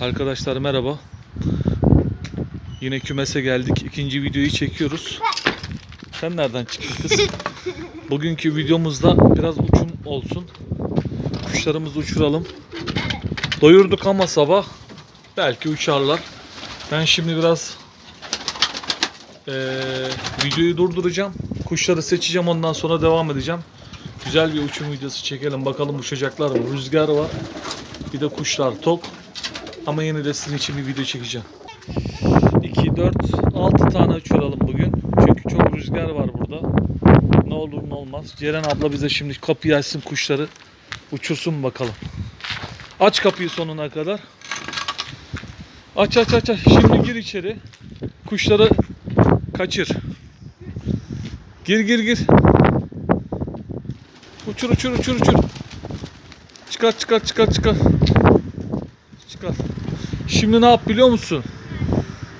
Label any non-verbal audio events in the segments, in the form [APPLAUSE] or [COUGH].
Arkadaşlar merhaba. Yine kümese geldik. İkinci videoyu çekiyoruz. Sen nereden çıktın kız? Bugünkü videomuzda biraz uçum olsun. Kuşlarımızı uçuralım. Doyurduk ama sabah belki uçarlar. Ben şimdi biraz eee, videoyu durduracağım. Kuşları seçeceğim ondan sonra devam edeceğim. Güzel bir uçum videosu çekelim. Bakalım uçacaklar mı? Rüzgar var. Bir de kuşlar tok. Ama yine de sizin için bir video çekeceğim. 2, 4, 6 tane uçuralım bugün. Çünkü çok rüzgar var burada. Ne olur ne olmaz. Ceren abla bize şimdi kapıyı açsın kuşları. Uçursun bakalım. Aç kapıyı sonuna kadar. Aç aç aç aç. Şimdi gir içeri. Kuşları kaçır. Gir gir gir. Uçur uçur uçur uçur. Çıkar çıkar çıkar çıkar. Çıkar. Şimdi ne yap biliyor musun?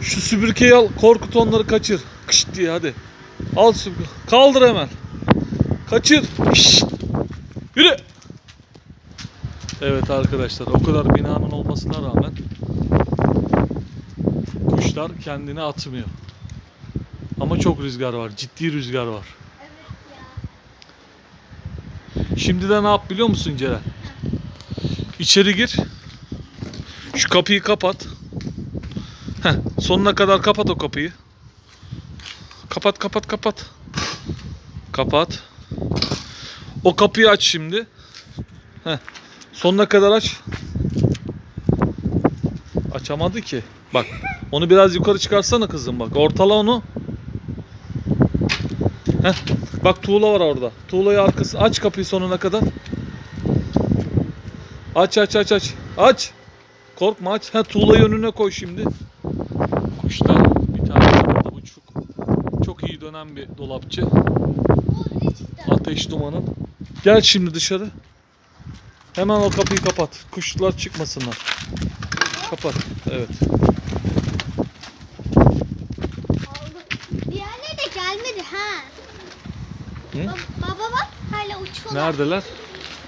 Şu süpürgeyi al, korkut onları kaçır. Kışt diye hadi. Al süpürge. Kaldır hemen. Kaçır. Kışt. Yürü. Evet arkadaşlar o kadar binanın olmasına rağmen kuşlar kendini atmıyor. Ama çok rüzgar var. Ciddi rüzgar var. Şimdi de ne yap biliyor musun Ceren? İçeri gir. Şu kapıyı kapat. Heh, sonuna kadar kapat o kapıyı. Kapat kapat kapat. Kapat. O kapıyı aç şimdi. Heh, sonuna kadar aç. Açamadı ki. Bak onu biraz yukarı çıkarsana kızım bak. Ortala onu. Heh, bak tuğla var orada. Tuğlayı arkası. Aç kapıyı sonuna kadar. Aç aç aç aç. Aç. Korkma aç. Ha tuğlayı önüne koy şimdi. Kuşlar bir tane burada uçuk. Çok iyi dönen bir dolapçı. Ateş dumanın. Gel şimdi dışarı. Hemen o kapıyı kapat. Kuşlar çıkmasınlar. Kapat. Evet. Diğerleri de gelmedi ha. Hı? Ba- baba bak hala uçuyorlar. Neredeler?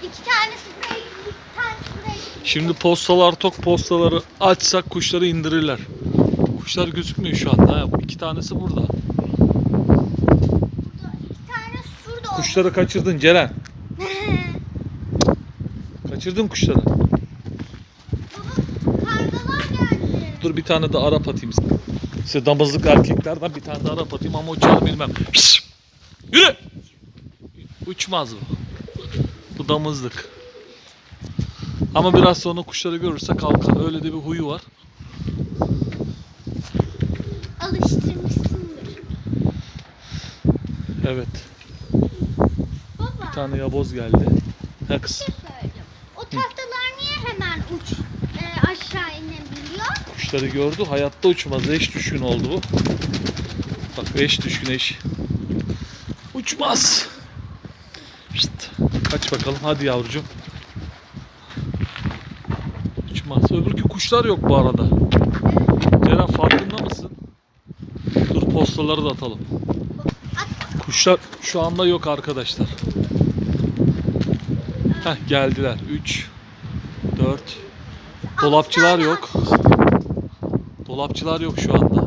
İki tanesi buraya gitti, bir tanesi buraya gitti. Şimdi postalar tok postaları açsak kuşları indirirler. Kuşlar gözükmüyor şu anda. Ha. İki tanesi burada. Kuşları kaçırdın Ceren. [LAUGHS] Kaçırdın kuşları. Baba kargalar geldi. Dur bir tane de Arap atayım size. Size damızlık erkeklerden bir tane de Arap atayım ama uçar bilmem. Şşş! Yürü! Uçmaz bu. Bu damızlık. Ama biraz sonra kuşları görürse kalkar. Öyle de bir huyu var. Alıştırmışsındır. Evet. Baba Bir tane yaboz geldi. Ha bir kız. şey söyleyeceğim. O tahtalar niye hemen uç e, aşağı inebiliyor? Kuşları gördü. Hayatta uçmaz. Eş düşkün oldu bu. Bak eş düşkün eş. Uçmaz. Şşt. Kaç bakalım. Hadi yavrucuğum. Uçmaz. Öbürkü kuşlar yok bu arada. Ceren farkında mısın? Dur postaları da atalım. Kuşlar şu anda yok arkadaşlar. Heh geldiler. 3 4 Dolapçılar yok. Dolapçılar yok şu anda.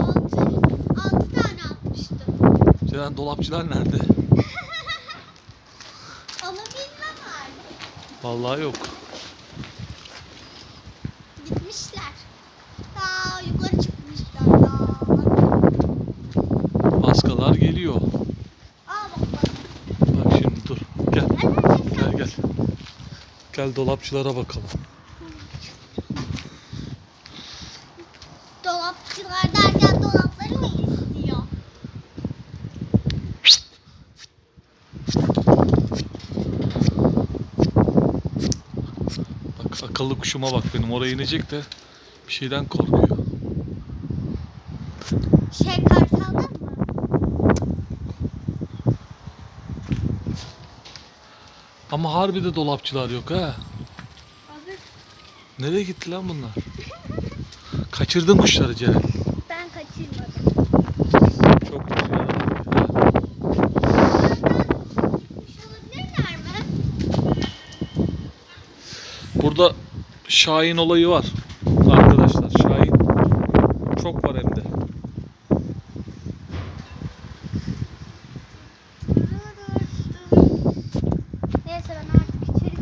Altı, altı tane atmıştım. Ceren dolapçılar nerede? Onu bilmem artık. Vallahi yok. Gitmişler. Daha yukarı çıkmışlar daha. Baskalar geliyor. Aa bak bak. Bak şimdi dur. Gel. Gel gel. Gel dolapçılara bakalım. Dolapçılar derken dolapları mı istiyor? Bak akıllı kuşuma bak benim oraya inecek de bir şeyden korkuyor. Şey kartaldan mı? Ama harbi de dolapçılar yok ha. Hazır. Nereye gitti lan bunlar? Kaçırdın kuşları Ceren. Ben kaçırmadım. Çok rüzgar. Kuş alabilirler mi? Burada Şahin olayı var. arkadaşlar. Şahin çok var hem de.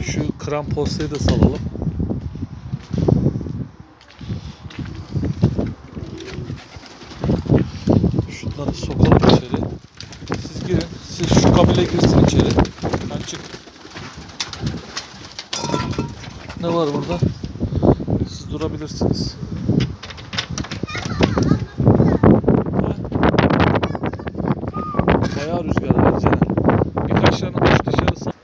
Şu kram postayı da salalım. Şunları sokalım içeri. Siz girin. Siz şu kabile girsin içeri. Ben çık. Ne var burada? Siz durabilirsiniz. Ha? Bayağı rüzgar var. Birkaç tane kuş dışarı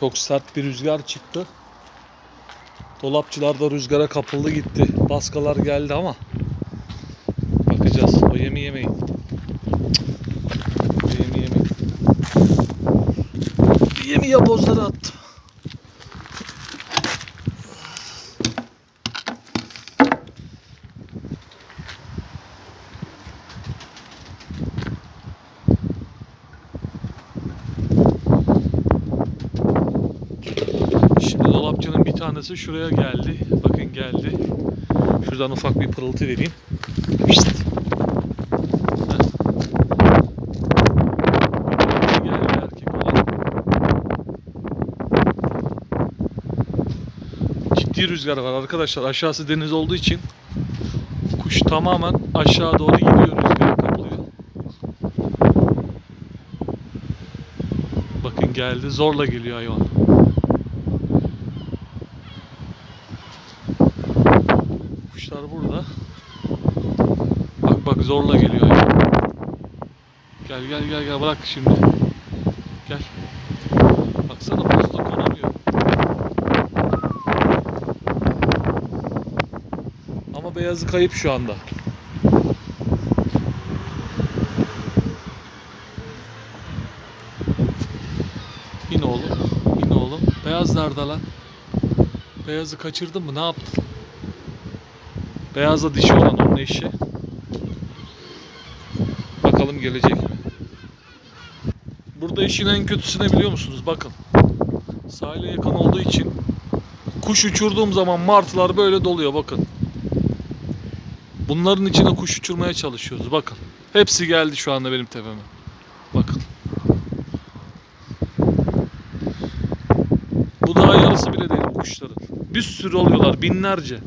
çok sert bir rüzgar çıktı. Dolapçılar da rüzgara kapıldı gitti. Baskalar geldi ama bakacağız. O yemi yemeyin. Yemi yemeyin. Yemi yabozları attım. Şimdi tanesi şuraya geldi. Bakın geldi. Şuradan ufak bir pırıltı vereyim. Pişt. Ciddi rüzgar var arkadaşlar. Aşağısı deniz olduğu için kuş tamamen aşağı doğru gidiyor rüzgara kapılıyor. Bakın geldi. Zorla geliyor hayvan. Kuşlar burada. Bak bak zorla geliyor ya. Gel gel gel gel bırak şimdi. Gel. Baksana posta konamıyor. Ama beyazı kayıp şu anda. İn oğlum. İn oğlum. Beyaz nerede lan? Beyazı kaçırdın mı? Ne yaptın? Beyazla dişi olan onun eşi. Bakalım gelecek mi? Burada işin en kötüsü ne biliyor musunuz? Bakın. Sahile yakın olduğu için kuş uçurduğum zaman martılar böyle doluyor bakın. Bunların içine kuş uçurmaya çalışıyoruz bakın. Hepsi geldi şu anda benim tepeme. Bakın. Bu daha yarısı bile değil kuşların. Bir sürü oluyorlar binlerce.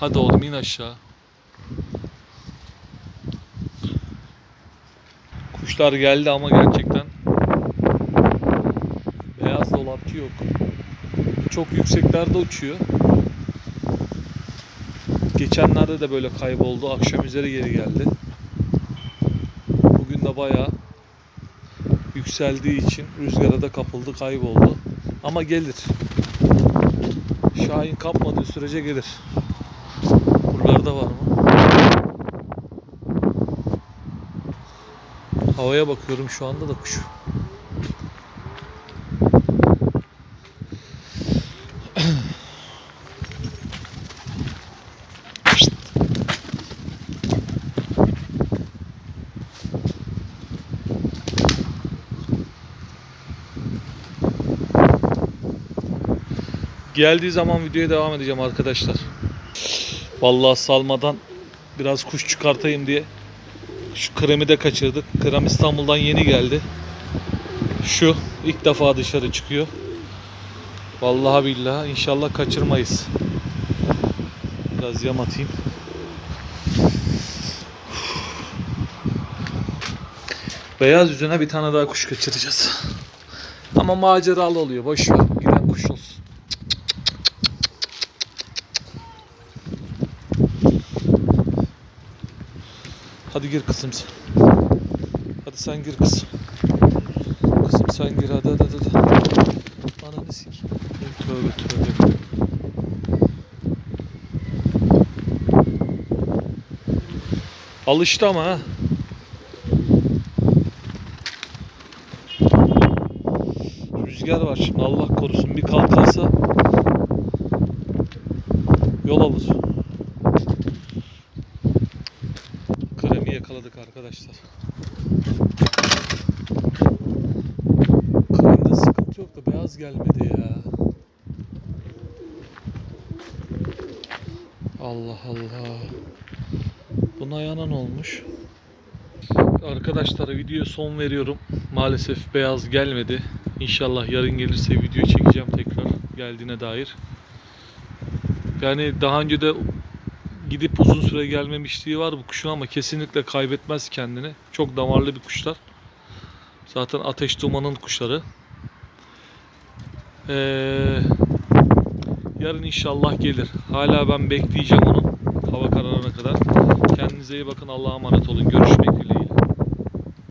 Hadi oğlum in aşağı. Kuşlar geldi ama gerçekten beyaz dolapçı yok. Çok yükseklerde uçuyor. Geçenlerde de böyle kayboldu. Akşam üzeri geri geldi. Bugün de bayağı yükseldiği için rüzgara da kapıldı, kayboldu. Ama gelir. Şahin kapmadığı sürece gelir. Buralarda var mı? Havaya bakıyorum şu anda da kuş. Geldiği zaman videoya devam edeceğim arkadaşlar. Vallahi salmadan biraz kuş çıkartayım diye şu kremi de kaçırdık. Krem İstanbul'dan yeni geldi. Şu ilk defa dışarı çıkıyor. Vallahi billahi inşallah kaçırmayız. Biraz yam atayım. Beyaz yüzüne bir tane daha kuş kaçıracağız. Ama maceralı oluyor. Boş ver. Giden kuş olsun. Hadi gir kızım sen. Hadi sen gir kızım. Kızım sen gir hadi hadi hadi. Ananı sik. Tövbe tövbe. Alıştı ama ha. Rüzgar var şimdi Allah korusun bir kalkarsa yol alır. Kremi yakaladık arkadaşlar. Kremde sıkıntı yok da beyaz gelmedi ya. Allah Allah. Bunun ayağına ne olmuş? Arkadaşlar videoya son veriyorum. Maalesef beyaz gelmedi. İnşallah yarın gelirse video çekeceğim tekrar geldiğine dair. Yani daha önce de gidip uzun süre gelmemişliği var bu kuşun ama kesinlikle kaybetmez kendini. Çok damarlı bir kuşlar. Zaten ateş dumanın kuşları. Ee, yarın inşallah gelir. Hala ben bekleyeceğim onu. Hava kararına kadar. Kendinize iyi bakın. Allah'a emanet olun. Görüşmek dileğiyle.